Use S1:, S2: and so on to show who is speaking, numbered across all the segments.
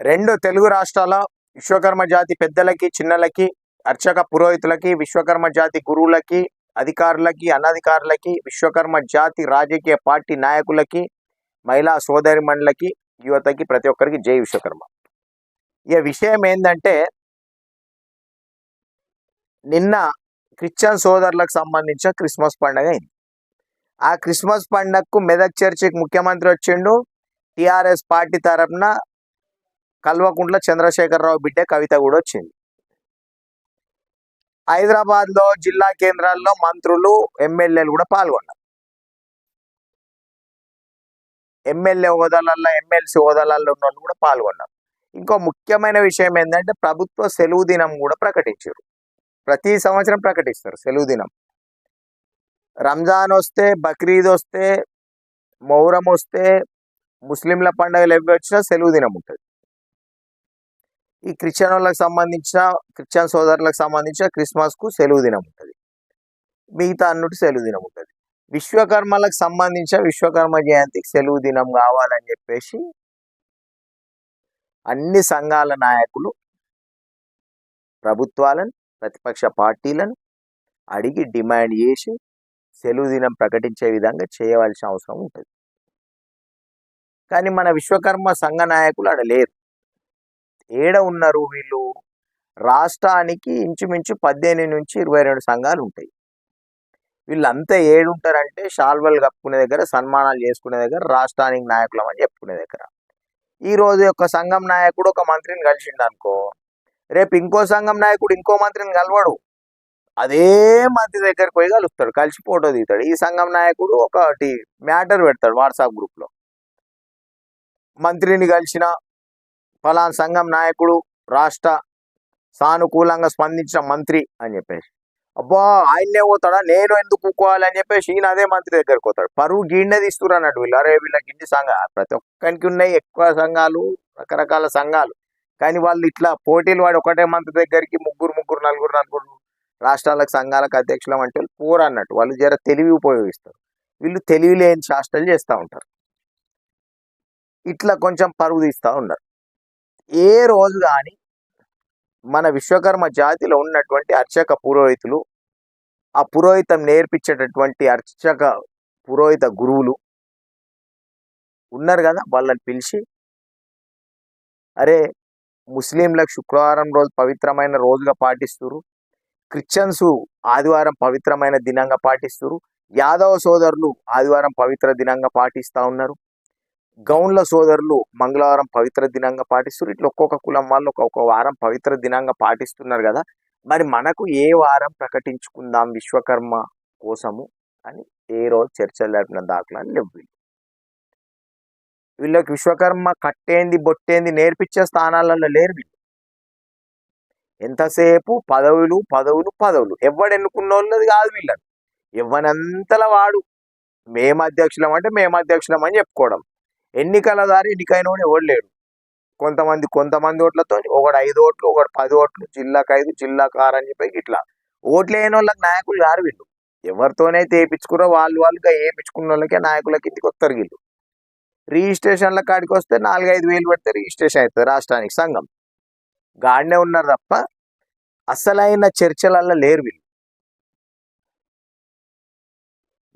S1: రెండు తెలుగు రాష్ట్రాల విశ్వకర్మ జాతి పెద్దలకి చిన్నలకి అర్చక పురోహితులకి విశ్వకర్మ జాతి గురువులకి అధికారులకి అనధికారులకి విశ్వకర్మ జాతి రాజకీయ పార్టీ నాయకులకి మహిళా సోదరిమణులకి యువతకి ప్రతి ఒక్కరికి జై విశ్వకర్మ. ఈ విషయం ఏంటంటే నిన్న క్రిస్టియన్ సోదరులకు సంబంధించిన క్రిస్మస్ పండుగ అయింది. ఆ క్రిస్మస్ పండగకు మెదక్ చర్చికి ముఖ్యమంత్రి వచ్చిండు టిఆర్ఎస్ పార్టీ తరపున కల్వకుంట్ల చంద్రశేఖరరావు బిడ్డ కవిత కూడా వచ్చింది. హైదరాబాద్లో జిల్లా కేంద్రాల్లో మంత్రులు ఎమ్మెల్యేలు కూడా పాల్గొన్నారు. ఎమ్మెల్యే హోదాలల్లో ఎమ్మెల్సీ హోదాలలో ఉన్న వాళ్ళు కూడా పాల్గొన్నారు. ఇంకో ముఖ్యమైన విషయం ఏంటంటే ప్రభుత్వ సెలవు దినం కూడా ప్రకటించారు. ప్రతి సంవత్సరం ప్రకటిస్తారు సెలవు దినం. రంజాన్ వస్తే బక్రీద్ వస్తే మొహరం వస్తే ముస్లింల పండుగలు ఎవి వచ్చినా సెలవు దినం ఉంటుంది. ఈ క్రిస్టియన్ వాళ్ళకి సంబంధించిన క్రిస్టియన్ సోదరులకు సంబంధించిన క్రిస్మస్కు సెలవు దినం ఉంటుంది. మిగతా అన్నిటి సెలవు దినం ఉంటుంది. విశ్వకర్మలకు సంబంధించిన విశ్వకర్మ జయంతికి సెలవు దినం కావాలని చెప్పేసి అన్ని సంఘాల నాయకులు ప్రభుత్వాలను ప్రతిపక్ష పార్టీలను అడిగి డిమాండ్ చేసి సెలవు దినం ప్రకటించే విధంగా చేయవలసిన అవసరం ఉంటుంది. కానీ మన విశ్వకర్మ సంఘ నాయకులు అక్కడ లేరు. ఏడ ఉన్నారు వీళ్ళు? రాష్ట్రానికి ఇంచుమించు పద్దెనిమిది నుంచి ఇరవై రెండు సంఘాలు ఉంటాయి. వీళ్ళంతా ఏడుంటారంటే షాల్వల్ కప్పుకునే దగ్గర సన్మానాలు చేసుకునే దగ్గర రాష్ట్రానికి నాయకులం అని చెప్పుకునే దగ్గర. ఈ రోజు యొక్క సంఘం నాయకుడు ఒక మంత్రిని కలిసిండు అనుకో రేపు ఇంకో సంఘం నాయకుడు ఇంకో మంత్రిని కలవడు. అదే మంత్రి దగ్గరికి పోయి కలుస్తాడు కలిసి ఫోటో దిగుతాడు. ఈ సంఘం నాయకుడు ఒకటి మ్యాటర్ పెడతాడు వాట్సాప్ గ్రూప్లో మంత్రిని కలిసిన ఫలానా సంఘం నాయకుడు రాష్ట్ర సానుకూలంగా స్పందించిన మంత్రి అని చెప్పేసి. అబ్బా ఆయన్నే పోతాడా? నేను ఎందుకు కూకోవాలి అని చెప్పేసి ఈయన అదే మంత్రి దగ్గరికి పోతాడు. పరువు గిన్నె తీస్తున్నారు అన్నట్టు వీళ్ళు. అరే వీళ్ళ ఇన్ని సంఘాలు ప్రతి ఒక్కరికి ఉన్నాయి ఎక్కువ సంఘాలు రకరకాల సంఘాలు. కానీ వాళ్ళు ఇట్లా పోటీలు వాడి ఒకటే మంత్రి దగ్గరికి ముగ్గురు ముగ్గురు నలుగురు నలుగురు రాష్ట్రాలకు సంఘాలకు అధ్యక్షులం అంటే వాళ్ళు పోరు అన్నట్టు. వాళ్ళు జర తెలివి ఉపయోగిస్తారు. వీళ్ళు తెలివి లేని శాస్త్రాలు చేస్తూ ఉంటారు. ఇట్లా కొంచెం పరువు తీస్తూ ఉన్నారు. ఏ రోజు కానీ మన విశ్వకర్మ జాతిలో ఉన్నటువంటి అర్చక పురోహితులు ఆ పురోహితం నేర్పించేటటువంటి అర్చక పురోహిత గురువులు ఉన్నారు కదా వాళ్ళని పిలిచి అరే ముస్లింలకు శుక్రవారం రోజు పవిత్రమైన రోజుగా పాటిస్తురు క్రిస్టియన్స్ ఆదివారం పవిత్రమైన దినంగా పాటిస్తురు యాదవ సోదరులు ఆదివారం పవిత్ర దినంగా పాటిస్తూ ఉన్నారు గౌన్ల సోదరులు మంగళవారం పవిత్ర దినంగా పాటిస్తారు ఇట్లా ఒక్కొక్క కులం వాళ్ళు ఒక్కొక్క వారం పవిత్ర దినంగా పాటిస్తున్నారు కదా. మరి మనకు ఏ వారం ప్రకటించుకుందాం విశ్వకర్మ కోసము అని ఏ రోజు చర్చలు జరిపిన దాఖలాలు లేవు వీళ్ళు. వీళ్ళకి విశ్వకర్మ కట్టేంది బొట్టేంది నేర్పించే స్థానాలలో లేరు వీళ్ళు. ఎంతసేపు? పదవులు పదవులు పదవులు. ఎవడు ఎన్నుకున్న వాళ్ళది కాదు వీళ్ళని ఎవనంతల వాడు. మేము అధ్యక్షులం అంటే మేము అధ్యక్షులం అని చెప్పుకోవడం. ఎన్నికల దారి ఎన్నికైనోడు ఓడలేడు. కొంతమంది కొంతమంది ఓట్లతో ఒకడు ఐదు ఓట్లు ఒకడు పది ఓట్లు జిల్లాకు ఐదు జిల్లాకు ఆరు అని చెప్పి ఇట్లా ఓట్లు వేయని వాళ్ళకి నాయకులు గారు వీళ్ళు? ఎవరితోనైతే వేయించుకురో వాళ్ళు వాళ్ళుగా వేయించుకున్న వాళ్ళకే నాయకుల కిందికి వస్తారు వీళ్ళు. రిజిస్ట్రేషన్ల కాడికి వస్తే నాలుగైదు వేలు పెడితే రిజిస్ట్రేషన్ అవుతుంది రాష్ట్రానికి సంఘం. గాడినే ఉన్నారు తప్ప అసలైన చర్చలల్లో లేరు వీళ్ళు.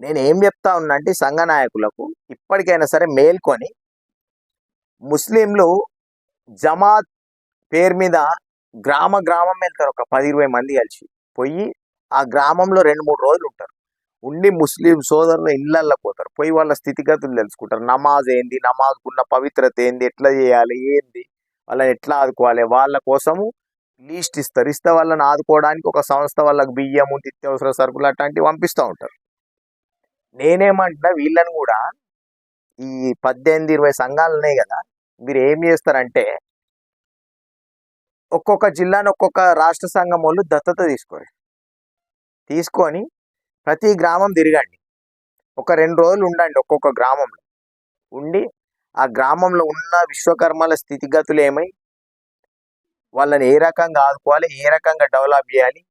S1: నేను ఏం చెప్తా ఉన్నా అంటే సంఘ నాయకులకు ఇప్పటికైనా సరే మేల్కొని ముస్లింలు జమాత్ పేరు మీద గ్రామ గ్రామం వెళ్తారు. ఒక పది ఇరవై మంది కలిసి పోయి ఆ గ్రామంలో రెండు మూడు రోజులు ఉంటారు. ఉండి ముస్లిం సోదరులు ఇళ్ళల్లో పోతారు. పోయి వాళ్ళ స్థితిగతులు తెలుసుకుంటారు. నమాజ్ ఏంది? నమాజ్ ఉన్న పవిత్రత ఏంది? ఎట్లా చేయాలి? ఏంది? వాళ్ళని ఎట్లా ఆదుకోవాలి? వాళ్ళ కోసము లీస్ట్ ఇస్తారు. ఇస్తే వాళ్ళని ఆదుకోవడానికి ఒక సంస్థ వాళ్ళకి బియ్యము నిత్యావసర సరుకులు అట్లాంటివి పంపిస్తూ ఉంటారు. నేనేమంటున్నా వీళ్ళని కూడా ఈ పద్దెనిమిది ఇరవై సంఘాలు ఉన్నాయి కదా మీరు ఏం చేస్తారంటే ఒక్కొక్క జిల్లాను ఒక్కొక్క రాష్ట్ర సంఘం వాళ్ళు దత్తత తీసుకోరు. తీసుకొని ప్రతి గ్రామం తిరగండి. ఒక రెండు రోజులు ఉండండి ఒక్కొక్క గ్రామంలో. ఉండి ఆ గ్రామంలో ఉన్న విశ్వకర్మల స్థితిగతులు ఏమై వాళ్ళని ఏ రకంగా ఆదుకోవాలి ఏ రకంగా డెవలప్ చేయాలి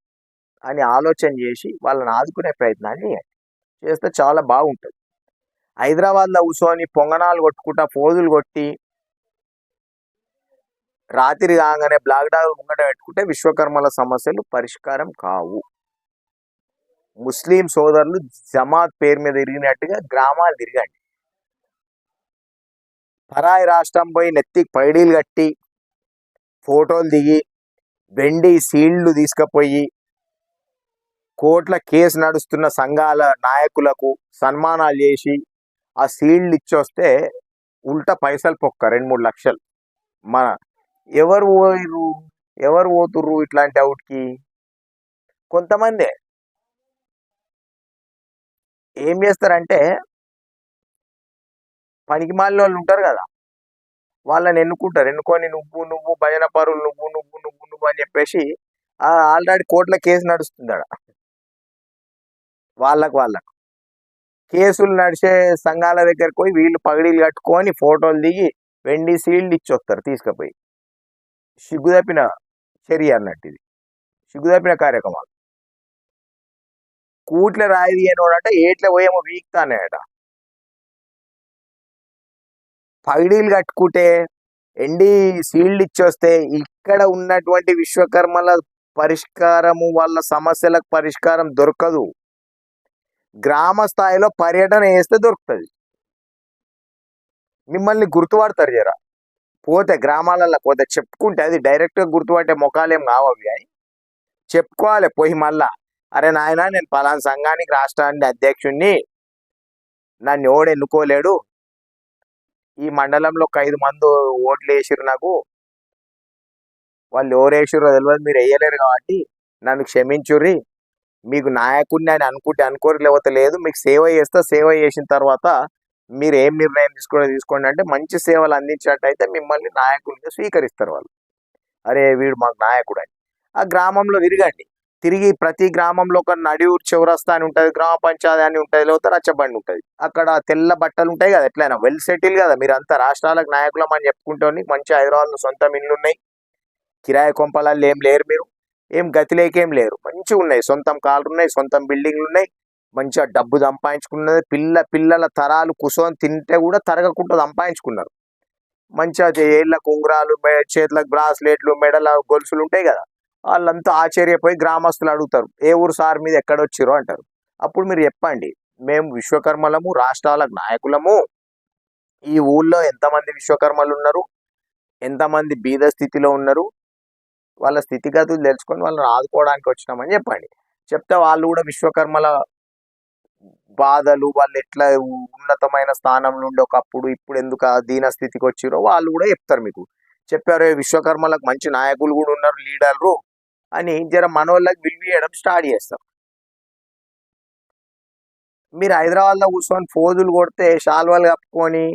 S1: అని ఆలోచన చేసి వాళ్ళని ఆదుకునే ప్రయత్నాలు చేయండి. చేస్తే చాలా బాగుంటుంది. హైదరాబాద్లో కూర్చొని పొంగనాలు కొట్టుకుంటా పోజులు కొట్టి రాత్రి కాగానే బ్లాక్ డాగ్ ముంగట పెట్టుకుంటే విశ్వకర్మల సమస్యలు పరిష్కారం కావు. ముస్లిం సోదరులు జమాత్ పేరు మీద తిరిగినట్టుగా గ్రామాలు తిరగండి పరాయి రాష్ట్రం పోయి నెత్తికి పైడీలు కట్టి ఫోటోలు దిగి వెండి సీళ్ళు తీసుకుపోయి కోట్ల కేసు నడుస్తున్న సంఘాల నాయకులకు సన్మానాలు చేసి ఆ సీల్డ్ ఇచ్చొస్తే ఉల్టా పైసలు పొక్క రెండు మూడు లక్షలు. మన ఎవరు పోయిర్రు? ఎవరు పోతుర్రు ఇట్లాంటి అవుట్కి? కొంతమందే. ఏం చేస్తారంటే పనికి మాలిన వాళ్ళు ఉంటారు కదా. వాళ్ళని ఎన్నుకుంటారు. ఎన్నుకొని నువ్వు నువ్వు భజన పరులు నువ్వు నువ్వు నువ్వు నువ్వు అని చెప్పేసి ఆల్రెడీ కోర్టులో కేసు నడుస్తుంది అక్కడ వాళ్ళకు వాళ్ళకు. కేసులు నడిచే సంఘాల దగ్గరికి పోయి వీళ్ళు పగడీలు కట్టుకొని ఫోటోలు దిగి వెండి సీల్డ్ ఇచ్చి వస్తారు తీసుకుపోయి. సిగ్గుదప్పిన చర్య అన్నట్టు ఇది. సిగ్గుదప్పిన కార్యక్రమాలు. కూట్ల రాయి అనోడట ఏట్ల పోయేమో వీక్తానేట పగిడీలు కట్టుకుంటే ఎండి సీల్డ్ ఇచ్చొస్తే ఇక్కడ ఉన్నటువంటి విశ్వకర్మల పరిష్కారము వాళ్ళ సమస్యలకు పరిష్కారం దొరకదు. గ్రామ స్థాయిలో పర్యటన వేస్తే దొరుకుతుంది. మిమ్మల్ని గుర్తుపడతారు జరా. పోతే గ్రామాలలో పోతే చెప్పుకుంటే అది డైరెక్ట్గా గుర్తుపట్టే ముఖాలేం కావవి అని చెప్పుకోవాలి పోయి మళ్ళా. అరే నాయన నేను పలానా సంఘానికి రాష్ట్రానికి అధ్యక్షుణ్ణి. నన్ను ఎవడు ఎన్నుకోలేడు. ఈ మండలంలో ఒక ఐదు మంది ఓట్లు వేసిరు నాకు. వాళ్ళు ఎవరు వేసిరో తెలియదు మీరు వేయలేరు కాబట్టి నన్ను క్షమించుర్రి. మీకు నాయకుడిని అని అనుకుంటే అనుకోరు లేకపోతే లేదు. మీకు సేవ చేస్తా సేవ చేసిన తర్వాత మీరు ఏం నిర్ణయం తీసుకోండి తీసుకోండి అంటే మంచి సేవలు అందించినట్టయితే మిమ్మల్ని నాయకుడిగా స్వీకరిస్తారు వాళ్ళు. అరే వీడు మాకు నాయకుడు అని. ఆ గ్రామంలో తిరగండి. తిరిగి ప్రతి గ్రామంలో ఒక నడియూరు చౌరస్తా అని ఉంటుంది గ్రామ పంచాయతీ అని ఉంటుంది లేకపోతే రచ్చబండి ఉంటుంది. అక్కడ తెల్ల బట్టలు ఉంటాయి కదా ఎట్లయినా వెల్ సెటిల్ కదా. మీరు అంతా రాష్ట్రాలకు నాయకులం అని చెప్పుకుంటోని మంచి హైదరాబాద్లో సొంతం ఇల్లు ఉన్నాయి కిరాయి కొంపలాలు ఏం లేరు మీరు. ఏం గతి లేకేం లేరు మంచిగా ఉన్నాయి. సొంతం కార్లు ఉన్నాయి సొంతం బిల్డింగ్లు ఉన్నాయి. మంచిగా డబ్బు సంపాదించుకున్నది. పిల్ల పిల్లల తరాలు కుసం తింటే కూడా తరగకుండా సంపాదించుకున్నారు. మంచిగా ఏళ్ళ కుంగురాలు చేతులకు బ్రాస్లెట్లు మెడల గొలుసులు ఉంటాయి కదా. వాళ్ళంతా ఆశ్చర్యపోయి గ్రామస్తులు అడుగుతారు. ఏ ఊరు సార్ మీద ఎక్కడొచ్చిరో అంటారు. అప్పుడు మీరు చెప్పండి. మేము విశ్వకర్మలము రాష్ట్రాలకు నాయకులము. ఈ ఊళ్ళో ఎంతమంది విశ్వకర్మలు ఉన్నారు? ఎంతమంది బీద స్థితిలో ఉన్నారు? వాళ్ళ స్థితిగతులు తెలుసుకొని వాళ్ళని ఆదుకోవడానికి వచ్చినామని చెప్పండి. చెప్తే వాళ్ళు కూడా విశ్వకర్మల బాధలు వాళ్ళు ఎట్లా ఉన్నతమైన స్థానంలో ఉండే ఒకప్పుడు ఇప్పుడు ఎందుకు దీన స్థితికి వచ్చిరో వాళ్ళు కూడా చెప్తారు మీకు. చెప్పారు విశ్వకర్మలకు మంచి నాయకులు కూడా ఉన్నారు లీడర్లు అని జర మనోళ్ళకి విలువీయడం స్టార్ట్ చేస్తారు మీరు హైదరాబాద్లో కూర్చొని ఫోజులు కొడితే శాల్వాలు కప్పుకొని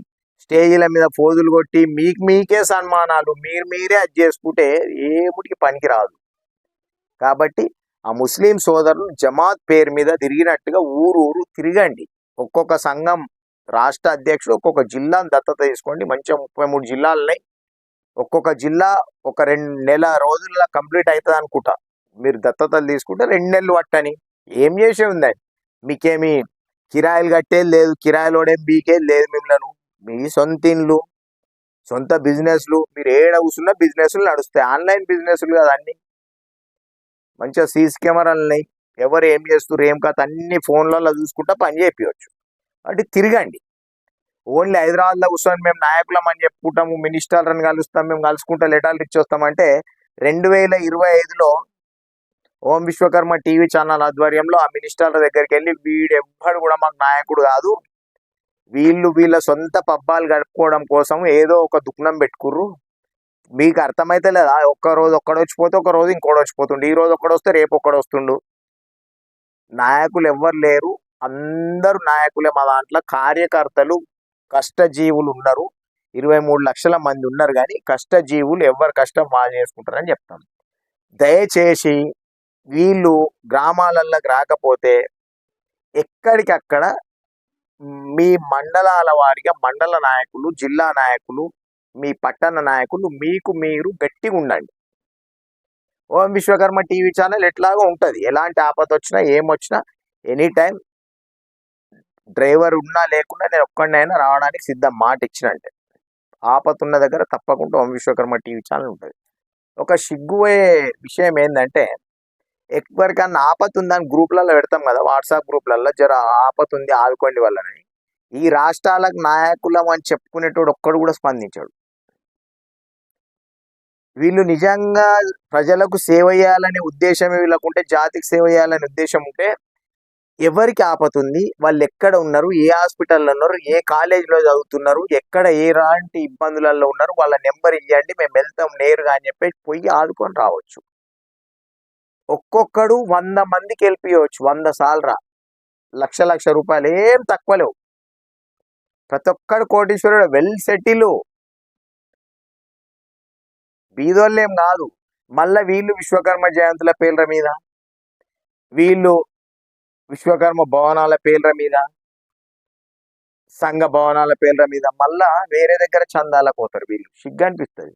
S1: స్టేజీల మీద ఫోజులు కొట్టి మీకు మీకే సన్మానాలు మీరు మీరే అది చేసుకుంటే ఏముడికి పనికి రాదు. కాబట్టి ఆ ముస్లిం సోదరులు జమాత్ పేరు మీద తిరిగినట్టుగా ఊరు ఊరు తిరగండి. ఒక్కొక్క సంఘం రాష్ట్ర అధ్యక్షుడు ఒక్కొక్క జిల్లాను దత్తత తీసుకోండి. మంచిగా ముప్పై మూడు జిల్లాలు ఉన్నాయి ఒక్కొక్క జిల్లా ఒక రెండు నెల రోజుల్లో కంప్లీట్ అవుతుంది అనుకుంటా. మీరు దత్తతలు తీసుకుంటే రెండు నెలలు పట్టని. ఏం చేసే ఉందండి? మీకేమి కిరాయిలు కట్టేది లేదు కిరాయిలోడేం బీకేది లేదు మిమ్మల్ని. మీ సొంత ఇండ్లు సొంత బిజినెస్లు మీరు ఏడ కూర్చున్న బిజినెస్లు నడుస్తాయి. ఆన్లైన్ బిజినెస్లు కదా అన్ని. మంచిగా సీసీ కెమెరాలు ఉన్నాయి ఎవరు ఏం చేస్తారు ఏం కాదు అన్ని ఫోన్లలో చూసుకుంటా పని చేపించవచ్చు అంటే తిరగండి. ఓన్లీ హైదరాబాద్లో కూర్చొని మేము నాయకులం అని చెప్పుకుంటాము మినిస్టర్లను కలుస్తాం మేము కలుసుకుంటా లెటర్లు ఇచ్చొస్తామంటే రెండు వేల ఇరవై ఐదులో ఓం విశ్వకర్మ టీవీ ఛానల్ ఆధ్వర్యంలో ఆ మినిస్టర్ల దగ్గరికి వెళ్ళి వీడెవ్వడు కూడా మాకు నాయకుడు కాదు. వీళ్ళు వీళ్ళ సొంత పబ్బాలు గడుపుకోవడం కోసం ఏదో ఒక దుఃఖనం పెట్టుకుర్రు. మీకు అర్థమైతే లేదా? ఒక్క రోజు ఒక్కడు వచ్చిపోతే ఒక రోజు ఇంకోటి వచ్చిపోతుండు. ఈ రోజు ఒక్కడు వస్తే రేపు ఒక్కడు వస్తుండు. నాయకులు ఎవ్వరు లేరు. అందరూ నాయకులే మా దాంట్లో. కార్యకర్తలు కష్టజీవులు ఉన్నారు. ఇరవై మూడు లక్షల మంది ఉన్నారు కానీ కష్టజీవులు ఎవరు కష్టం వాళ్ళు చేసుకుంటారని చెప్తాను. దయచేసి వీళ్ళు గ్రామాలలోకి రాకపోతే ఎక్కడికక్కడ మీ మండలాల వారిగా మండల నాయకులు జిల్లా నాయకులు మీ పట్టణ నాయకులు మీకు మీరు గట్టిగా ఉండండి. ఓం విశ్వకర్మ టీవీ ఛానల్ ఎట్లాగో ఉంటుంది. ఎలాంటి ఆపద వచ్చినా ఏమొచ్చినా ఎనీ టైం డ్రైవర్ ఉన్నా లేకున్నా నేను ఒక్కడినైనా రావడానికి సిద్ధం. మాట ఇచ్చినంటే ఆపతున్న దగ్గర తప్పకుండా ఓం విశ్వకర్మ టీవీ ఛానల్ ఉంటుంది. ఒక సిగ్గుపోయే విషయం ఏంటంటే ఎవరికన్నా ఆపతుందని గ్రూప్లలో పెడతాం కదా వాట్సాప్ గ్రూప్లలో జర ఆపతుంది ఆదుకోండి వాళ్ళని. ఈ రాష్ట్రాలకు నాయకులం అని చెప్పుకునేటోడు ఒక్కడు కూడా స్పందించాడు. వీళ్ళు నిజంగా ప్రజలకు సేవ చేయాలనే ఉద్దేశం వీళ్ళకుంటే జాతికి సేవ చేయాలనే ఉద్దేశం ఉంటే ఎవరికి ఆపతుంది? వాళ్ళు ఎక్కడ ఉన్నారు? ఏ హాస్పిటల్లో ఉన్నారు? ఏ కాలేజీలో చదువుతున్నారు? ఎక్కడ ఎలాంటి ఇబ్బందులలో ఉన్నారు? వాళ్ళ నెంబర్ ఇవ్వండి మేము వెళ్తాం నేరుగా అని చెప్పేసి పోయి ఆదుకొని రావచ్చు. ఒక్కొక్కడు వంద మందికి వెళ్ళిపోయవచ్చు వంద సాలరా. లక్ష లక్ష రూపాయలు ఏం తక్కువ లేవు. ప్రతి ఒక్కడు కోటీశ్వరుడు వెల్ సెటిల్ బీదోళ్ళేం కాదు. మళ్ళా వీళ్ళు విశ్వకర్మ జయంతుల పేర్ల మీద వీళ్ళు విశ్వకర్మ భవనాల పేర్ల మీద సంఘ భవనాల పేర్ల మీద మళ్ళా వేరే దగ్గర చందాలకు పోతారు వీళ్ళు. సిగ్గు అనిపిస్తుంది.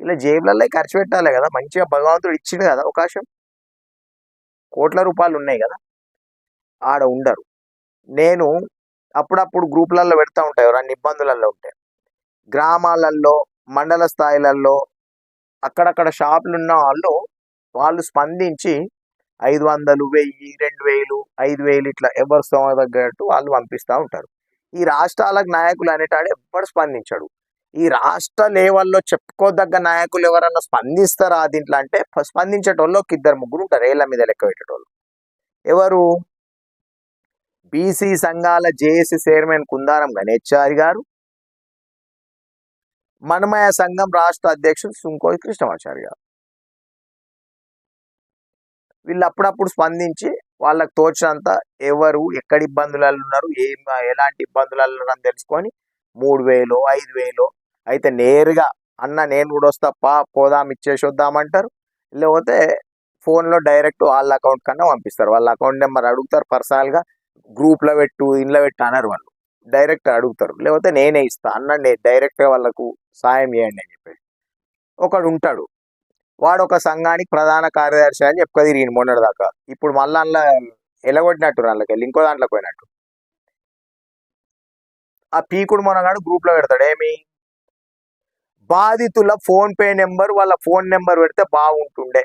S1: ఇలా జేబులలో ఖర్చు పెట్టాలి కదా. మంచిగా భగవంతుడు ఇచ్చిండు కదా అవకాశం. కోట్ల రూపాయలు ఉన్నాయి కదా ఆడ ఉండరు. నేను అప్పుడప్పుడు గ్రూపులలో పెడతా ఉంటాయి ఎవరన్నా ఇబ్బందులలో ఉంటే. గ్రామాలలో మండల స్థాయిలలో అక్కడక్కడ షాపులు ఉన్న వాళ్ళు వాళ్ళు స్పందించి ఐదు వందలు వెయ్యి రెండు వేలు ఐదు వేలు ఇట్లా ఎవరు స్తోమ తగ్గట్టు వాళ్ళు పంపిస్తూ ఉంటారు. ఈ రాష్ట్రాలకు నాయకులు అనేటాడు ఎవ్వరు స్పందించాడు. ఈ రాష్ట్ర లెవెల్లో చెప్పుకోదగ్గ నాయకులు ఎవరన్నా స్పందిస్తారా దీంట్లో? అంటే స్పందించేటోళ్ళు ఒక ఇద్దరు ముగ్గురు ఉంటారు రేళ్ళ మీద లెక్క పెట్టేటోళ్ళు. ఎవరు? బీసీ సంఘాల జేఏసీ చైర్మన్ కుందారం గణేశారి గారు. మనమయ సంఘం రాష్ట్ర అధ్యక్షుడు సుంకోయి కృష్ణమాచారి గారు. వీళ్ళు అప్పుడప్పుడు స్పందించి వాళ్ళకి తోచినంత ఎవరు ఎక్కడ ఇబ్బందులలో ఉన్నారు ఏం ఎలాంటి ఇబ్బందులలో ఉన్నారని తెలుసుకొని మూడు వేలు ఐదు వేలు అయితే నేరుగా అన్న నేను కూడా వస్తా పా పోదాం ఇచ్చేసి వద్దామంటారు లేకపోతే ఫోన్లో డైరెక్ట్ వాళ్ళ అకౌంట్ కన్నా పంపిస్తారు. వాళ్ళ అకౌంట్ నెంబర్ అడుగుతారు పర్సనల్గా గ్రూప్లో పెట్టు ఇంట్లో పెట్టు అన్నారు వాళ్ళు. డైరెక్ట్ అడుగుతారు. లేకపోతే నేనే ఇస్తా అన్న నేను డైరెక్ట్గా వాళ్ళకు సాయం చేయండి అని చెప్పేసి. ఒకడు ఉంటాడు. వాడు ఒక సంఘానికి ప్రధాన కార్యదర్శి అని చెప్పుకో తిరిగింది మొన్నటి దాకా ఇప్పుడు మళ్ళీ అందులో ఎలగొట్టినట్టు వాళ్ళకి వెళ్ళి ఇంకో దాంట్లోకి పోయినట్టు. ఆ పీకుడు మొనగాడు గ్రూప్లో పెడతాడు. ఏమి? బాధితుల ఫోన్ పే నెంబర్ వాళ్ళ ఫోన్ నెంబర్ పెడితే బాగుంటుండే.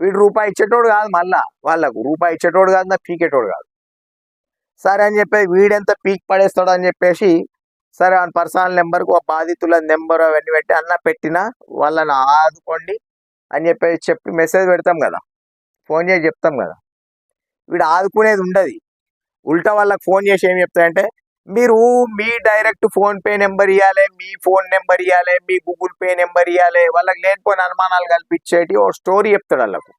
S1: వీడు రూపాయి ఇచ్చేటోడు కాదు మళ్ళా వాళ్ళకు. రూపాయి ఇచ్చేటోడు కాదు నా పీకేటోడు కాదు. సరే అని చెప్పేసి వీడెంత పీక్ పడేస్తాడు అని చెప్పేసి సరే ఆ పర్సనల్ నెంబర్కు ఆ బాధితుల నెంబర్ అవన్నీ పెట్టి అన్న పెట్టినా వాళ్ళని ఆదుకోండి అని చెప్పేసి చెప్పి మెసేజ్ పెడతాం కదా. ఫోన్ చేసి చెప్తాం కదా. వీడు ఆదుకునేది ఉండదు. ఉల్టా వాళ్ళకి ఫోన్ చేసి ఏం చెప్తాయంటే మీరు మీ డైరెక్ట్ ఫోన్ పే నెంబర్ ఇవ్వాలి మీ ఫోన్ నెంబర్ ఇవ్వాలి మీ గూగుల్ పే నెంబర్ ఇవ్వాలి వాళ్ళకి లేనిపోయిన అనుమానాలు కల్పించేటి ఓ స్టోరీ చెప్తాడు వాళ్ళకు.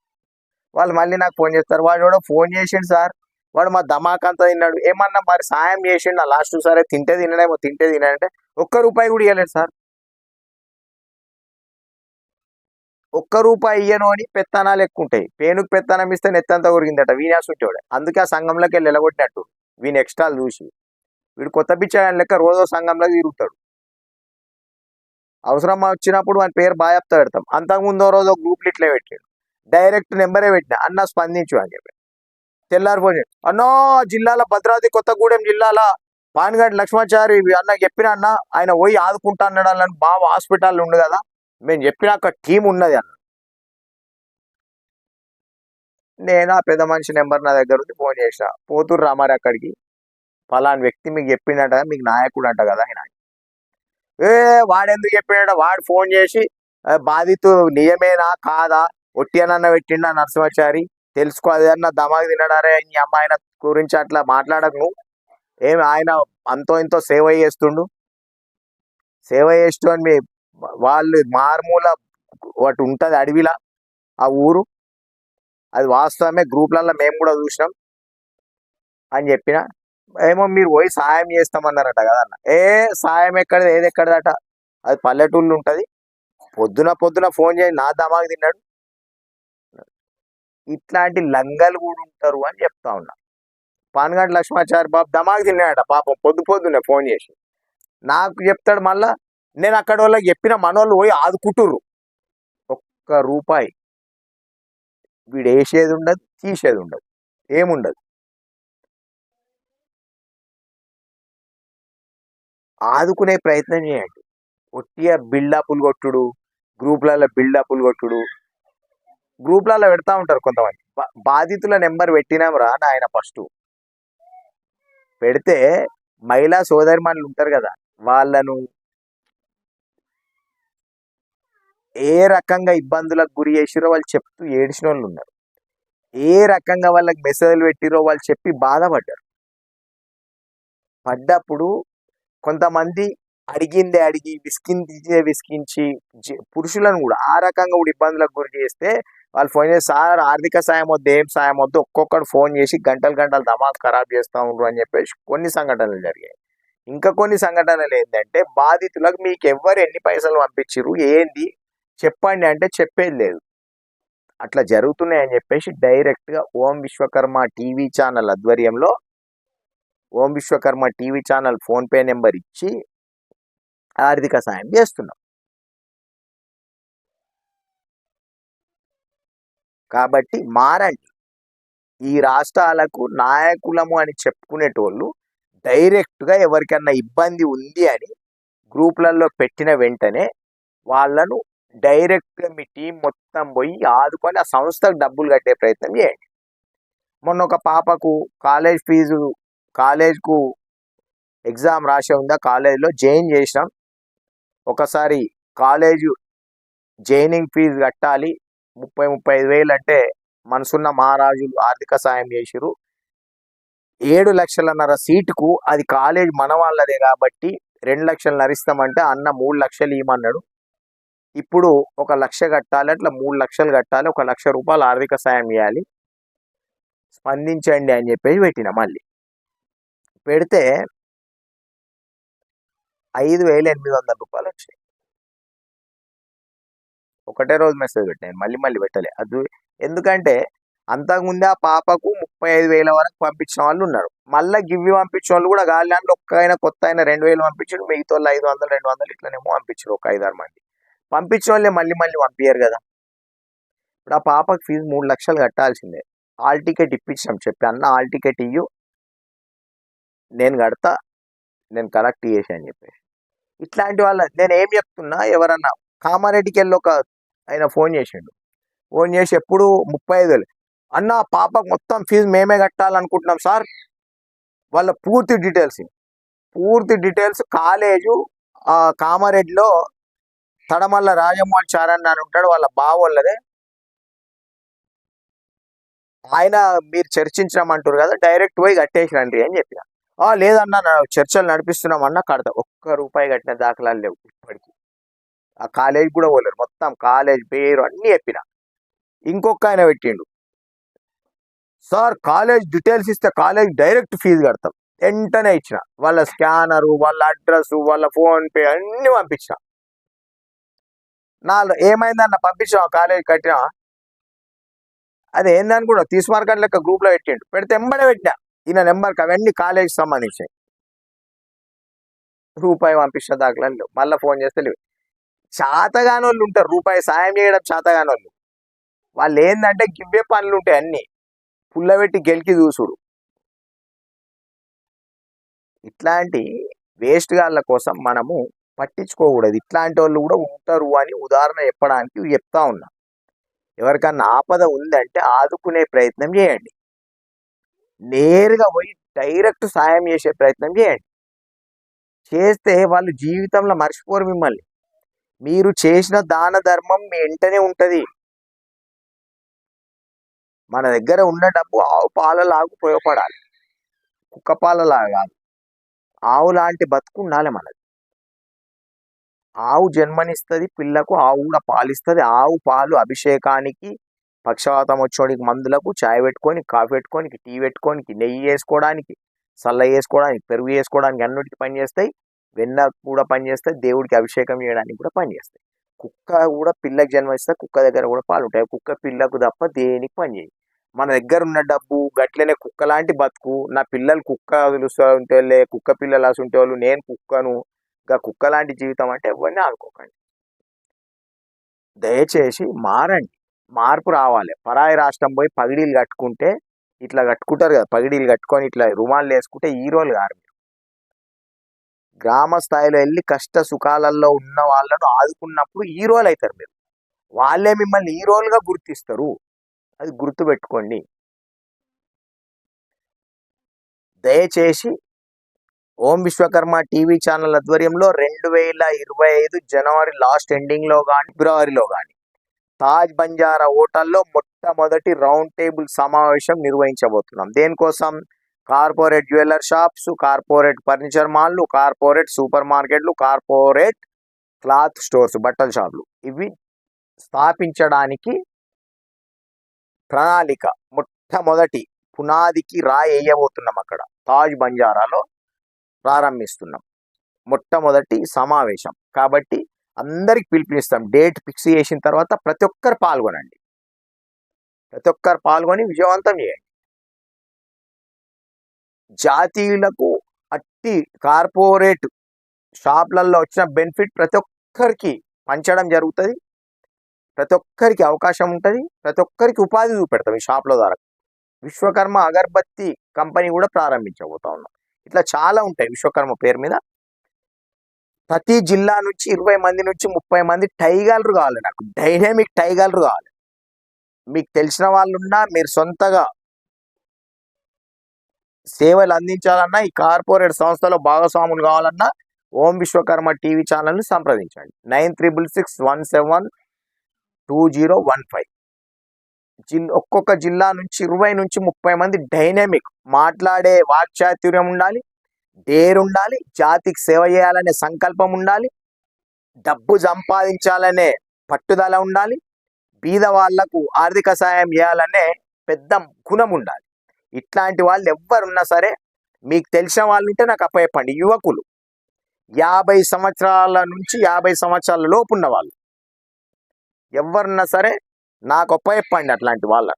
S1: వాళ్ళు మళ్ళీ నాకు ఫోన్ చేస్తారు. వాడు కూడా ఫోన్ చేసిండు సార్. వాడు మా ధమాక్ అంతా తిన్నాడు. ఏమన్నా మరి సాయం చేసిండు? నా లాస్ట్ సరే తింటే తినడేమో తింటే తినంటే ఒక్క రూపాయి కూడా ఇవ్వలేదు సార్. ఒక్క రూపాయి ఇయ్యను అని పెత్తనాలు ఎక్కువ ఉంటాయి పేనుకు పెత్తనం ఇస్తే నెత్తంతా కొరిగిందట వీనాస్ అందుకే ఆ సంఘంలోకి వెళ్ళి వెళ్ళగొట్టినట్టు వీని ఎక్స్ట్రాలు చూసి. వీడు కొత్త పిచ్చాయని లెక్క రోజో సంఘంలో తిరుగుతాడు. అవసరం వచ్చినప్పుడు వాని పేరు బాగా పెడతాం అంతకుముందు రోజు ఒక గ్రూప్లు ఇట్లే పెట్టాడు. డైరెక్ట్ నెంబరే పెట్టిన. అన్న స్పందించు అని చెప్పి తెల్లారి అన్నో జిల్లాల భద్రాద్రి కొత్తగూడెం జిల్లాల పాన్గడ్ లక్ష్మాచారి అన్న చెప్పిన అన్న ఆయన పోయి ఆదుకుంటా అన్నాడు అని బావ హాస్పిటల్ ఉండు కదా. మేము చెప్పిన ఒక టీం ఉన్నది అన్న. నేను ఆ పెద్ద మనిషి నెంబర్ నా దగ్గర ఉంది ఫోన్ చేసిన. పోతురు రామారి అక్కడికి. ఫలాని వ్యక్తి మీకు చెప్పిండట మీకు నాయకుడు అంట కదా ఆయన. ఏ వాడెందుకు చెప్పిండట వాడు ఫోన్ చేసి బాధితు నిజమేనా కాదా? ఒట్టియనన్న పెట్టిండా నరసింహాచారి? తెలుసుకో అదన్నా దమాకి తినడారే ఈ అమ్మాయిన గురించి అట్లా మాట్లాడకు నువ్వు. ఏమి ఆయన అంతో ఇంతో సేవ చేస్తుండు. సేవ చేస్తూ అని మీ వాళ్ళు మారుమూల వాటి ఉంటుంది అడవిలా ఆ ఊరు. అది వాస్తవమే గ్రూప్లలో మేము కూడా చూసినాం అని చెప్పిన. ఏమో మీరు పోయి సాయం చేస్తామన్నారట కదన్న ఏ సాయం ఎక్కడది ఏది ఎక్కడదట? అది పల్లెటూళ్ళు ఉంటుంది. పొద్దున పొద్దున ఫోన్ చేసి నా దమాకి తిన్నాడు. ఇట్లాంటి లంగలు కూడా ఉంటారు అని చెప్తా ఉన్నా. పానగంట లక్ష్మాచారి బాబు దమాకి తిన్నాడట పాపం పొద్దు పొద్దున్నే ఫోన్ చేసి. నాకు చెప్తాడు మళ్ళా నేను అక్కడ వాళ్ళకి చెప్పిన మనోళ్ళు పోయి ఆదుకుంటుర్రు. ఒక్క రూపాయి. వీడు వేసేది ఉండదు తీసేది ఉండదు. ఏముండదు. ఆదుకునే ప్రయత్నం చేయండి. ఒట్టిగా బిల్డప్లు కొట్టుడు గ్రూప్లలో బిల్డప్లు కొట్టుడు. గ్రూప్లలో పెడతా ఉంటారు కొంతమంది. బా- బాధితుల నెంబర్ పెట్టినాం రా ఫస్ట్. పెడితే మహిళా సోదరిమణులు ఉంటారు కదా వాళ్ళను ఏ రకంగా ఇబ్బందులకు గురి చేసిరో వాళ్ళు చెప్తూ ఏడిచిన వాళ్ళు ఉన్నారు. ఏ రకంగా వాళ్ళకి మెసేజ్లు పెట్టిరో వాళ్ళు చెప్పి బాధపడ్డారు. పడ్డప్పుడు కొంతమంది అడిగిందే అడిగి విసికించే విసికించి పురుషులను కూడా ఆ రకంగా కూడా ఇబ్బందులకు గురి చేస్తే వాళ్ళు ఫోన్ చేసి సార్ ఆర్థిక సాయం వద్దు ఏం సాయం వద్దు ఒక్కొక్కడు ఫోన్ చేసి గంటలు గంటలు దమాక్ ఖరాబ్ చేస్తూ ఉండరు అని చెప్పేసి కొన్ని సంఘటనలు జరిగాయి. ఇంకా కొన్ని సంఘటనలు ఏంటంటే బాధితులకు మీకు ఎవ్వరు ఎన్ని పైసలు పంపించిర్రు ఏంది చెప్పండి అంటే చెప్పేది లేదు. అట్లా జరుగుతున్నాయని చెప్పేసి డైరెక్ట్గా ఓం విశ్వకర్మ టీవీ ఛానల్ ఆధ్వర్యంలో Om Vishwakarma TV channel PhonePe number ఇచ్చి ఆర్థిక సాయం చేస్తున్నాం. కాబట్టి మారండి. ఈ రాష్ట్రాలకు నాయకులము అని చెప్పుకునేటోళ్ళు డైరెక్ట్గా ఎవరికన్నా ఇబ్బంది ఉంది అని గ్రూపులలో పెట్టిన వెంటనే వాళ్ళను డైరెక్ట్గా మీ టీం మొత్తం పోయి ఆదుకొని ఆ సంస్థకు డబ్బులు కట్టే ప్రయత్నం చేయండి. మొన్న ఒక పాపకు కాలేజ్ ఫీజు కాలేజ్కు ఎగ్జామ్ రాసే ఉందా? కాలేజ్లో జాయిన్ చేసినాం. ఒకసారి కాలేజ్ జాయినింగ్ ఫీజు కట్టాలి. ముప్పై ముప్పై ఐదు వేలు అంటే మనసున్న మహారాజులు ఆర్థిక సాయం చేసిరు ఏడు లక్షలన్నర సీటుకు అది కాలేజ్ మన వాళ్ళదే కాబట్టి రెండు లక్షలు నరిస్తామంటే అన్న మూడు లక్షలు ఇవ్వమన్నాడు ఇప్పుడు ఒక లక్ష కట్టాలి అట్లా మూడు లక్షలు కట్టాలి ఒక లక్ష రూపాయలు ఆర్థిక సాయం చేయాలి. స్పందించండి అని చెప్పేసి పెట్టిన మళ్ళీ. పెడితే ఐదు వేల ఎనిమిది వందల రూపాయలు వచ్చినాయి. ఒకటే రోజు మెసేజ్ పెట్టాను మళ్ళీ మళ్ళీ పెట్టలే. అది ఎందుకంటే అంతకుముందే ఆ పాపకు ముప్పై ఐదు వేల వరకు పంపించిన వాళ్ళు ఉన్నారు. మళ్ళీ గివ్వి పంపించిన వాళ్ళు కూడా గాలి దాంట్లో ఒక్క ఆయన కొత్త ఆయన రెండు వేలు పంపించారు మిగతా వాళ్ళు ఐదు వందలు రెండు వందలు ఇట్లనేమో పంపించారు ఒక ఐదారు మంది. పంపించిన వాళ్ళే మళ్ళీ మళ్ళీ పంపించారు కదా. ఇప్పుడు ఆ పాపకు ఫీజు మూడు లక్షలు కట్టాల్సిందే. హాల్ టికెట్ ఇప్పించాం చెప్పి అన్న హాల్ టికెట్ ఇయ్యు నేను కడతా నేను కలెక్ట్ చేసి అని చెప్పేసి. ఇట్లాంటి వాళ్ళ నేను ఏం చెప్తున్నా ఎవరన్నా కామారెడ్డికి వెళ్ళి ఒక ఆయన ఫోన్ చేసిండు. ఫోన్ చేసి ఎప్పుడు ముప్పై ఐదు వేలు. అన్న పాపకు మొత్తం ఫీజు మేమే కట్టాలనుకుంటున్నాం సార్. వాళ్ళ పూర్తి డీటెయిల్స్ పూర్తి డీటెయిల్స్ కాలేజు ఆ కామారెడ్డిలో తడమల్ల రాజమోహన్ చారన్న అని ఉంటాడు వాళ్ళ బావోళ్ళదే ఆయన మీరు చర్చించమంటారు కదా డైరెక్ట్ పోయి కట్టేసి రండి అని చెప్పిన. "ఆ, లేదన్నా చర్చలు నడిపిస్తున్నాం అన్న కడతా. ఒక్క రూపాయి కట్టిన దాఖలాలు లేవు ఇప్పటికి. ఆ కాలేజ్ కూడా పోలేరు. మొత్తం కాలేజ్ పేరు అన్ని చెప్పిన. ఇంకొక ఆయన పెట్టిండు. సార్ కాలేజ్ డీటెయిల్స్ ఇస్తే కాలేజ్ డైరెక్ట్ ఫీజు కడతాం. వెంటనే ఇచ్చిన. వాళ్ళ స్కానరు వాళ్ళ అడ్రస్ వాళ్ళ ఫోన్పే అన్ని పంపించిన. నాలుగు ఏమైందన్న పంపించాం కాలేజ్ కట్టినా. అది ఏందని కూడా తీసుమార్కన్ లెక్క గ్రూప్లో పెట్టిండు. పెడితే ఎంబడే పెట్టినా. ఈయన నెంబర్కి అవన్నీ కాలేజీకి సంబంధించాయి రూపాయి పంపించిన దాఖలాలు లేవు మళ్ళీ ఫోన్ చేస్తే లేవు. చాతగాని వాళ్ళు ఉంటారు. రూపాయి సాయం చేయడం చాతగాని వాళ్ళు వాళ్ళు ఏంటంటే గివ్వే పనులు ఉంటాయి అన్ని. పుల్లబెట్టి గెలికి చూసుడు. ఇట్లాంటి వేస్ట్ గాళ్ళ కోసం మనము పట్టించుకోకూడదు. ఇట్లాంటి వాళ్ళు కూడా ఉంటారు అని ఉదాహరణ చెప్పడానికి చెప్తా ఉన్నా. ఎవరికన్నా ఆపద ఉందంటే ఆదుకునే ప్రయత్నం చేయండి. నేరుగా పోయి డైరెక్ట్ సాయం చేసే ప్రయత్నం చేయండి. చేస్తే వాళ్ళు జీవితంలో మర్చిపోరు మిమ్మల్ని. మీరు చేసిన దాన ధర్మం మీ వెంటనే ఉంటుంది. మన దగ్గర ఉన్న డబ్బు ఆవు పాలలాగా ఉపయోగపడాలి. కుక్క పాలలాగా కాదు. ఆవు లాంటి బతుకు ఉండాలి మనది. ఆవు జన్మనిస్తుంది పిల్లకు ఆవు కూడా పాలిస్తుంది. ఆవు పాలు అభిషేకానికి పక్షవాతం వచ్చేవాడికి మందులకు చాయ్ పెట్టుకొని కాఫీ పెట్టుకోనికి టీ పెట్టుకోనికి నెయ్యి వేసుకోవడానికి సల్ల వేసుకోవడానికి పెరుగు వేసుకోవడానికి అన్నిటికీ పనిచేస్తాయి వెన్న కూడా పనిచేస్తాయి దేవుడికి అభిషేకం చేయడానికి కూడా పనిచేస్తాయి కుక్క కూడా పిల్లకి జన్మిస్తే కుక్క దగ్గర కూడా పాలు ఉంటాయి. కుక్క పిల్లకు తప్ప దేనికి పనిచేయదు మన దగ్గర ఉన్న డబ్బు గట్లనే కుక్క లాంటి బతుకు. నా పిల్లలు కుక్క తెలుస్తూ ఉంటే కుక్క పిల్లలు అసుంటే వాళ్ళు నేను కుక్కను. ఇంకా కుక్క లాంటి జీవితం అంటే ఎవరిని ఆడుకోకండి దయచేసి మారండి. మార్పు రావాలి. పరాయి రాష్ట్రం పోయి పగిడీలు కట్టుకుంటే ఇట్లా కట్టుకుంటారు కదా పగిడీలు కట్టుకొని ఇట్లా రుమాలు వేసుకుంటే హీరోలు గారు మీరు. గ్రామ స్థాయిలో వెళ్ళి కష్ట సుఖాలలో ఉన్న వాళ్ళను ఆదుకున్నప్పుడు హీరోలు అవుతారు మీరు. వాళ్ళే మిమ్మల్ని హీరోలుగా గుర్తిస్తారు. అది గుర్తుపెట్టుకోండి దయచేసి ఓం విశ్వకర్మ టీవీ ఛానల్ ఆధ్వర్యంలో రెండు వేల ఇరవై ఐదు జనవరి లాస్ట్ ఎండింగ్లో కానీ ఫిబ్రవరిలో కానీ తాజ్ బంజారా హోటల్లో మొట్టమొదటి రౌండ్ టేబుల్ సమావేశం నిర్వహించబోతున్నాం. దేనికోసం? Corporate jeweller shops corporate furniture మాల్లు corporate super మార్కెట్లు కార్పొరేట్ క్లాత్ స్టోర్స్ బట్టల షాపులు. ఇవి స్థాపించడానికి ప్రణాళిక మొట్టమొదటి పునాదికి రాయి వేయబోతున్నాం అక్కడ. తాజ్ బంజారాలో ప్రారంభిస్తున్నాం. మొట్టమొదటి సమావేశం. కాబట్టి అందరికి పిలుపునిస్తాం డేట్ ఫిక్స్ చేసిన తర్వాత ప్రతి ఒక్కరు పాల్గొనండి. ప్రతి ఒక్కరు పాల్గొని విజయవంతం చేయండి. జాతీయులకు అట్టి కార్పొరేట్ షాప్లలో వచ్చిన బెనిఫిట్ ప్రతి ఒక్కరికి పంచడం జరుగుతుంది. ప్రతి ఒక్కరికి అవకాశం ఉంటుంది. ప్రతి ఒక్కరికి ఉపాధి చూపెడతాం ఈ షాప్ల ద్వారా. విశ్వకర్మ అగర్బత్తి కంపెనీ కూడా ప్రారంభించబోతా ఉన్నాం. ఇట్లా చాలా ఉంటాయి విశ్వకర్మ పేరు మీద. ప్రతి జిల్లా నుంచి ఇరవై మంది నుంచి ముప్పై మంది టైగర్లు కావాలి నాకు. డైనామిక్ టైగర్లు కావాలి. మీకు తెలిసిన వాళ్ళున్నా మీరు సొంతగా సేవలు అందించాలన్నా ఈ కార్పొరేట్ సంస్థలో భాగస్వాములు కావాలన్నా ఓం విశ్వకర్మ టీవీ ఛానల్ని సంప్రదించండి. Nine triple six one seven two zero one five. జిల్ ఒక్కొక్క జిల్లా నుంచి ఇరవై నుంచి ముప్పై మంది డైనమిక్ మాట్లాడే వాక్చాతుర్యం ఉండాలి. డేర్ ఉండాలి జాతికి సేవ చేయాలనే సంకల్పం ఉండాలి డబ్బు సంపాదించాలనే పట్టుదల ఉండాలి బీద వాళ్ళకు ఆర్థిక సాయం చేయాలనే పెద్ద గుణం ఉండాలి. ఇట్లాంటి వాళ్ళు ఎవ్వరున్నా సరే మీకు తెలిసిన వాళ్ళు ఉంటే నాకు అప్పయపండి యువకులు యాభై సంవత్సరాల నుంచి యాభై సంవత్సరాల లోపు ఉన్న వాళ్ళు. ఎవరున్నా సరే నాకు అప్పయపండి అట్లాంటి వాళ్ళ.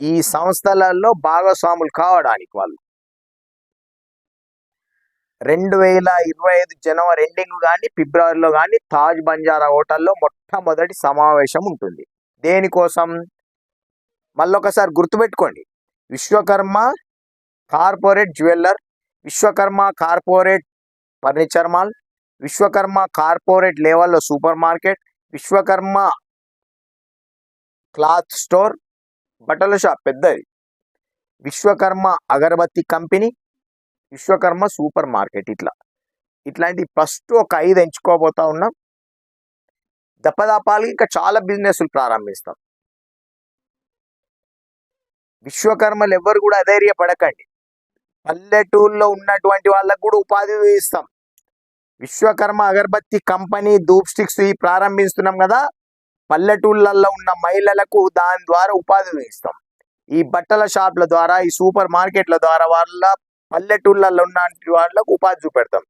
S1: ఈ సంస్థలలో భాగస్వాములు కావడానికి వాళ్ళు. రెండు వేల ఇరవై ఐదు జనవరి ఎండింగ్ కానీ ఫిబ్రవరిలో కానీ తాజ్ బంజారా హోటల్లో మొట్టమొదటి సమావేశం ఉంటుంది. దేనికోసం? మళ్ళొకసారి గుర్తుపెట్టుకోండి. Vishwakarma corporate jeweller Vishwakarma corporate furniture mall Vishwakarma corporate లెవెల్లో super market Vishwakarma cloth store బట్టల షాప్ పెద్దది Vishwakarma agarbatti company Vishwakarma super market ఇట్లా. ఇట్లాంటి ఫస్ట్ ఒక ఐదు ఎంచుకోబోతా ఉన్నాం. దప్పదాపాలు ఇంకా చాలా బిజినెస్లు ప్రారంభిస్తాం. విశ్వకర్మలు ఎవ్వరు కూడా అధైర్యపడకండి. పల్లెటూరులో ఉన్నటువంటి వాళ్ళకు కూడా ఉపాధి ఇస్తాం. విశ్వకర్మ అగరబత్తి కంపెనీ ధూప్ స్టిక్స్ ఈ ప్రారంభిస్తున్నాం కదా. పల్లెటూళ్ళల్లో ఉన్న మహిళలకు దాని ద్వారా ఉపాధి ఇస్తాం. ఈ బట్టల షాప్ల ద్వారా ఈ సూపర్ మార్కెట్ల ద్వారా వాళ్ళ పల్లెటూళ్ళల్లో ఉన్నటువంటి వాళ్ళకు ఉపాధి చూపెడతాం.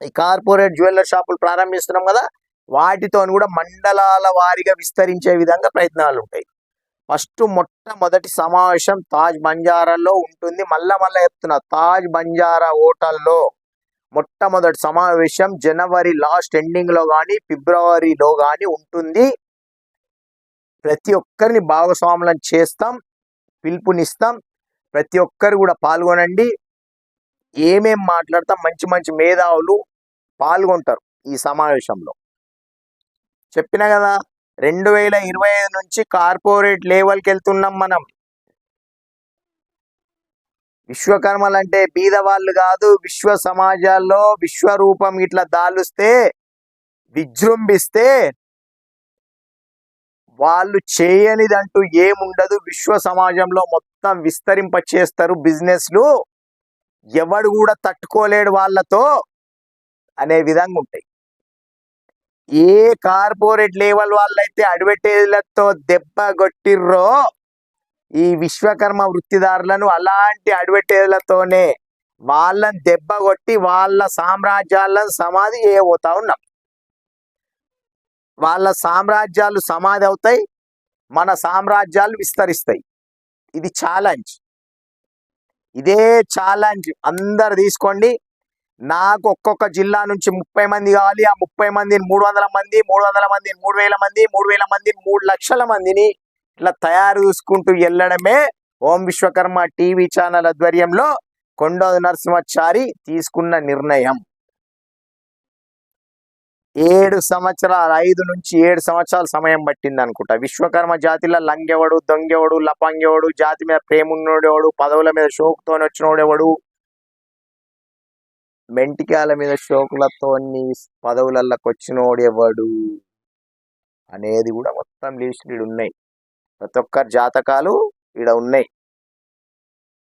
S1: ఈ కార్పొరేట్ జ్యువెలర్ షాపులు ప్రారంభిస్తున్నాం కదా వాటితో కూడా మండలాల వారీగా విస్తరించే విధంగా ప్రయత్నాలు ఉంటాయి. ఫస్ట్ మొట్టమొదటి సమావేశం తాజ్ బంజారాలో ఉంటుంది. మళ్ళా మళ్ళా చెప్తున్నా తాజ్ బంజారా హోటల్లో మొట్టమొదటి సమావేశం జనవరి లాస్ట్ ఎండింగ్లో కానీ ఫిబ్రవరిలో కానీ ఉంటుంది. ప్రతి ఒక్కరిని భాగస్వాములను చేస్తాం పిలుపునిస్తాం. ప్రతి ఒక్కరు కూడా పాల్గొనండి. ఏమేం మాట్లాడతాం మంచి మంచి మేధావులు పాల్గొంటారు ఈ సమావేశంలో. చెప్పిన కదా రెండు వేల ఇరవై ఐదు నుంచి కార్పొరేట్ లెవెల్కి వెళ్తున్నాం మనం. విశ్వకర్మలు అంటే బీదవాళ్ళు కాదు విశ్వ సమాజాల్లో విశ్వరూపం ఇట్లా దాలుస్తే విజృంభిస్తే వాళ్ళు చేయనిదంటూ ఏముండదు. విశ్వ సమాజంలో మొత్తం విస్తరింప చేస్తారు బిజినెస్లు. ఎవడు కూడా తట్టుకోలేడు వాళ్ళతో అనే విధంగా ఉంటాయి. ఏ కార్పొరేట్ లెవెల్ వాళ్ళైతే అడ్వర్టైజ్లతో దెబ్బ కొట్టిర్రో ఈ విశ్వకర్మ వృత్తిదారులను అలాంటి అడ్వర్టైజ్లతోనే వాళ్ళని దెబ్బ కొట్టి వాళ్ళ సామ్రాజ్యాలను సమాధి చేయబోతా ఉన్నాం. వాళ్ళ సామ్రాజ్యాలు సమాధి అవుతాయి మన సామ్రాజ్యాలు విస్తరిస్తాయి. ఇది ఛాలెంజ్. ఇదే ఛాలెంజ్ అందరు తీసుకోండి. నాకు ఒక్కొక్క జిల్లా నుంచి ముప్పై మంది కావాలి. ఆ ముప్పై మందిని మూడు వందల మంది మూడు వందల మందిని మూడు వేల మంది మూడు వేల మందిని మూడు లక్షల మందిని ఇట్లా తయారు చేసుకుంటూ వెళ్ళడమే ఓం విశ్వకర్మ టీవీ ఛానల్ ఆధ్వర్యంలో కొండ నరసింహచారి తీసుకున్న నిర్ణయం. ఏడు సంవత్సరాలు ఐదు నుంచి ఏడు సంవత్సరాల సమయం పట్టింది అనుకుంటా విశ్వకర్మ జాతిలో లంగెవడు దొంగెవడు లపంగెవడు జాతి మీద ప్రేమున్నోడెవడు పదవుల మీద షోకుతో వచ్చినోడెవడు? మెంటికాల మీద షోకులతో పదవులలోకి వచ్చినోడు ఎవడు అనేది కూడా మొత్తం లిస్ట్ ఈడు ఉన్నాయి. ప్రతి ఒక్కరి జాతకాలు ఈడ ఉన్నాయి.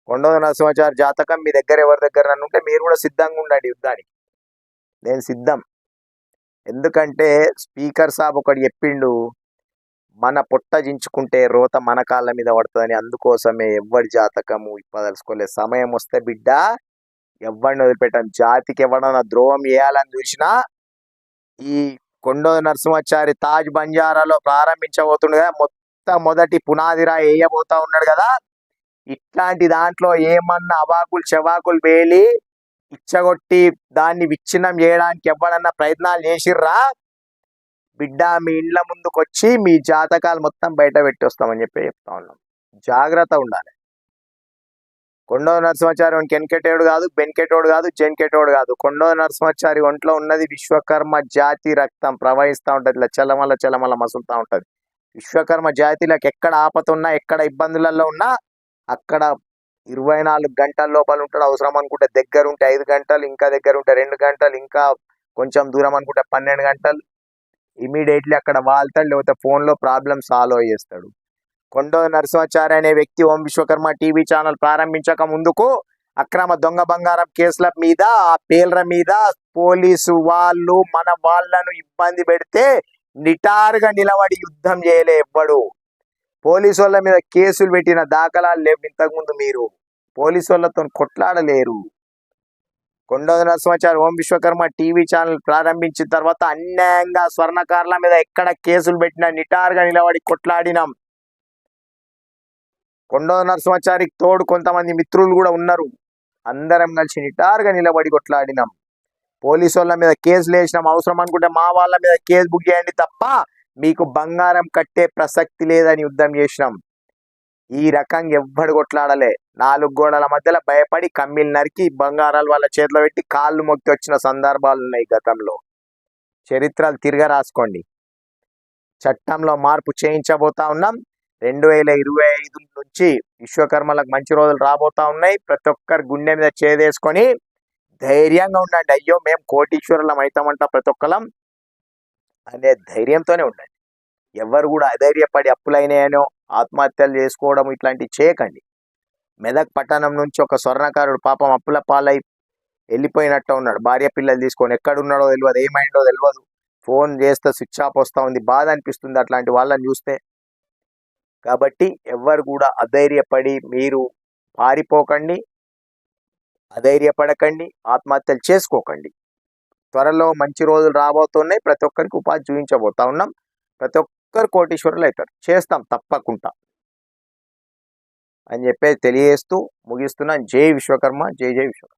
S1: కొండవ నరసింహాచారి జాతకం మీ దగ్గర ఎవరి దగ్గర నన్ను ఉంటే మీరు కూడా సిద్ధంగా ఉండండి యుద్ధానికి. నేను సిద్ధం. ఎందుకంటే స్పీకర్ సాబ్ ఒకటి చెప్పిండు మన పొట్ట జించుకుంటే రోత మన కాళ్ళ మీద పడుతుందని అందుకోసమే ఎవరి జాతకము ఇప్పదలుచుకోలేదు. సమయం వస్తే బిడ్డ ఎవరిని వదిలిపెట్టాం జాతికి ఎవడన్నా ద్రోహం చేయాలని చూసినా ఈ కొండో నరసింహాచారి తాజ్ బంజారాలో ప్రారంభించబోతుండు కదా మొత్తం మొదటి పునాదిరా వేయబోతా ఉన్నాడు కదా. ఇట్లాంటి దాంట్లో ఏమన్నా అవాకులు చెవాకులు వేలి పిచ్చగొట్టి దాన్ని విచ్ఛిన్నం చేయడానికి ఎవడన్నా ప్రయత్నాలు చేసిర్రా? బిడ్డ మీ ఇండ్ల ముందుకొచ్చి మీ జాతకాలు మొత్తం బయట పెట్టి వస్తామని చెప్పి చెప్తా ఉన్నాం. జాగ్రత్త ఉండాలి. కొండో నరసింహాచారి వానికి కాదు బెన్కెటోడు కాదు జెన్కెటోడు కాదు. కొండో నరసింహాచారి ఒంట్లో ఉన్నది విశ్వకర్మ జాతి రక్తం. ప్రవహిస్తూ ఉంటుంది ఇట్లా చలమల చలమల మసులుతూ ఉంటది. విశ్వకర్మ జాతిలకు ఎక్కడ ఆపతున్నా ఎక్కడ ఇబ్బందులలో ఉన్నా అక్కడ ఇరవై నాలుగు గంటల లోపల ఉంటాడు. అవసరం అనుకుంటే దగ్గర ఉంటే ఐదు గంటలు ఇంకా దగ్గర ఉంటే రెండు గంటలు ఇంకా కొంచెం దూరం అనుకుంటే పన్నెండు గంటలు. ఇమీడియట్లీ అక్కడ వాళ్తాడు లేకపోతే ఫోన్లో ప్రాబ్లమ్ సాల్వ్ చేస్తాడు కొండో నరసింహాచార్య అనే వ్యక్తి ఓం విశ్వకర్మ టీవీ ఛానల్ ప్రారంభించక ముందుకు అక్రమ దొంగ బంగారం కేసుల మీద ఆ పేర్ల మీద పోలీసు వాళ్ళు మన వాళ్ళను ఇబ్బంది పెడితే నిటారుగా నిలబడి యుద్ధం చేయలే ఎవ్వడు. పోలీసు వాళ్ళ మీద కేసులు పెట్టిన దాఖలాలు లేవు ఇంతకుముందు మీరు. పోలీసు వాళ్ళతో కొట్లాడలేరు. కొండోదన నరసింహాచారి ఓం విశ్వకర్మ టీవీ ఛానల్ ప్రారంభించిన తర్వాత అన్యాయంగా స్వర్ణకారుల మీద ఎక్కడ కేసులు పెట్టినా నిటారుగా నిలబడి కొట్లాడినాం. కొండో నరసింహాచారికి తోడు కొంతమంది మిత్రులు కూడా ఉన్నారు. అందరం కలిసి నిటారుగా నిలబడి కొట్లాడినాం. పోలీసు వాళ్ళ మీద కేసులు వేసినాం. అవసరం అనుకుంటే మా వాళ్ళ మీద కేసు బుక్ చేయండి తప్ప మీకు బంగారం కట్టే ప్రసక్తి లేదని యుద్ధం చేసినాం. ఈ రకంగా ఎవ్వడు కొట్లాడలే. నాలుగు గోడల మధ్యలో భయపడి కమ్మిలు నరికి బంగారాలు వాళ్ళ చేతిలో పెట్టి కాళ్ళు మొక్కి వచ్చిన సందర్భాలు ఉన్నాయి గతంలో. చరిత్రలు తిరగ రాసుకోండి. చట్టంలో మార్పు చేయించబోతా ఉన్నాం. రెండు వేల ఇరవై ఐదు నుంచి విశ్వకర్మలకు మంచి రోజులు రాబోతా ఉన్నాయి. ప్రతి ఒక్కరు గుండె మీద చేదేసుకొని ధైర్యంగా ఉండండి. అయ్యో మేము కోటీశ్వరులం అవుతామంట ప్రతి ఒక్కరం అనే ధైర్యంతోనే ఉండండి. ఎవరు కూడా అధైర్యపడి అప్పులైనాయనో ఆత్మహత్యలు చేసుకోవడం ఇట్లాంటివి చేయకండి. మెదక్ పట్టణం నుంచి ఒక స్వర్ణకారుడు పాపం అప్పుల పాలై వెళ్ళిపోయినట్టు ఉన్నాడు. భార్య పిల్లలు తీసుకొని ఎక్కడున్నాడో తెలియదు ఏమైందో తెలియదు ఫోన్ చేస్తే స్విచ్ ఆఫ్ వస్తూ ఉంది. బాధ అనిపిస్తుంది అట్లాంటి వాళ్ళని చూస్తే. కాబట్టి ఎవ్వరు కూడా అధైర్యపడి మీరు పారిపోకండి అధైర్యపడకండి ఆత్మహత్యలు చేసుకోకండి. త్వరలో మంచి రోజులు రాబోతున్నాయి. ప్రతి ఒక్కరికి ఉపాధి చూపించబోతా ఉన్నాం. ప్రతి ఒక్కరు కోటీశ్వరులు అవుతారు. చేస్తాం తప్పకుండా. అని చెప్పేసి తెలియజేస్తూ ముగిస్తున్నాను. జై విశ్వకర్మ జై జై విశ్వకర్మ.